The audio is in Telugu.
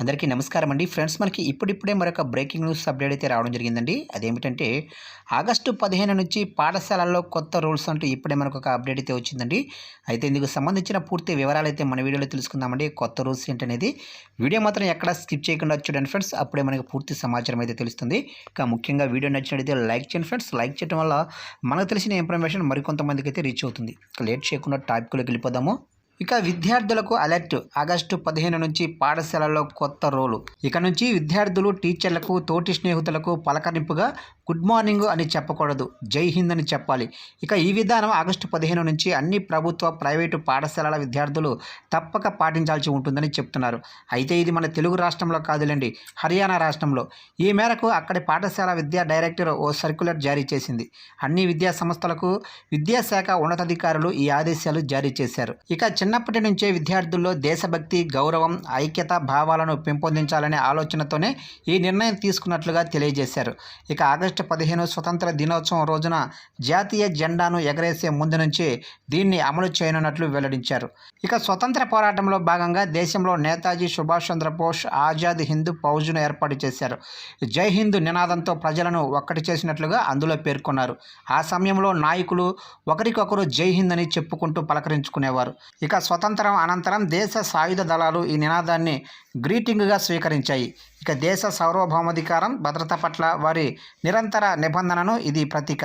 అందరికీ నమస్కారం అండి. ఫ్రెండ్స్ మనకి ఇప్పుడిప్పుడే మరొక బ్రేకింగ్ న్యూస్ అప్డేట్ అయితే రావడం జరిగిందండి. అదేమిటంటే ఆగస్టు పదిహేను నుంచి పాఠశాలల్లో కొత్త రూల్స్ అంటూ ఇప్పుడే మనకు ఒక అప్డేట్ అయితే వచ్చిందండి. అయితే ఇందుకు సంబంధించిన పూర్తి వివరాలు అయితే మన వీడియోలో తెలుసుకుందామండి. కొత్త రూల్స్ ఏంటనేది వీడియో మాత్రం ఎక్కడ స్కిప్ చేయకుండా చూడండి ఫ్రెండ్స్. అప్పుడే మనకు పూర్తి సమాచారం అయితే తెలుస్తుంది. ఇంకా ముఖ్యంగా వీడియో నచ్చినట్లయితే లైక్ చేయండి ఫ్రెండ్స్. లైక్ చేయడం వల్ల మనకు తెలిసిన ఇన్ఫర్మేషన్ మరికొంతమందికి అయితే రీచ్ అవుతుంది. లేట్ చేయకుండా టాపిక్లోకి వెళ్ళిపోదాము. ఇక విద్యార్థులకు అలర్ట్. ఆగస్టు పదిహేను నుంచి పాఠశాలలో కొత్త రోలు. ఇక నుంచి విద్యార్థులు టీచర్లకు తోటి స్నేహితులకు పలకరింపుగా గుడ్ మార్నింగ్ అని చెప్పకూడదు. జై హింద్ అని చెప్పాలి. ఇక ఈ విధానం ఆగస్టు పదిహేను నుంచి అన్ని ప్రభుత్వ ప్రైవేటు పాఠశాలల విద్యార్థులు తప్పక పాటించాల్సి ఉంటుందని చెప్తున్నారు. అయితే ఇది మన తెలుగు రాష్ట్రంలో కాదులేండి హర్యానా రాష్ట్రంలో. ఈ మేరకు అక్కడి పాఠశాల విద్యా డైరెక్టర్ ఓ సర్క్యులర్ జారీ చేసింది. అన్ని విద్యా సంస్థలకు విద్యాశాఖ ఉన్నతాధికారులు ఈ ఆదేశాలు జారీ చేశారు. ఇక చిన్న చిన్నప్పటి నుంచే విద్యార్థుల్లో దేశభక్తి గౌరవం ఐక్యత భావాలను పెంపొందించాలనే ఆలోచనతోనే ఈ నిర్ణయం తీసుకున్నట్లుగా తెలియజేశారు. ఇక ఆగస్టు పదిహేను స్వతంత్ర దినోత్సవం రోజున జాతీయ జెండాను ఎగరేసే ముందు నుంచి దీన్ని అమలు చేయనున్నట్లు వెల్లడించారు. ఇక స్వతంత్ర పోరాటంలో భాగంగా దేశంలో నేతాజీ సుభాష్ చంద్రబోస్ ఆజాద్ హింద్ ఫౌజ్ను ఏర్పాటు చేశారు. జై హింద్ నినాదంతో ప్రజలను ఒక్కటి చేసినట్లుగా అందులో పేర్కొన్నారు. ఆ సమయంలో నాయకులు ఒకరికొకరు జై హింద్ అని చెప్పుకుంటూ పలకరించుకునేవారు. ఇక స్వతంత్రం అనంతరం దేశ సాయుధ దళాలు ఈ నినాదాన్ని గ్రీటింగ్గా స్వీకరించాయి. ఇక దేశ సార్వభౌమాధికారం భద్రత పట్ల వారి నిరంతర నిబంధనను ఇది ప్రతీక.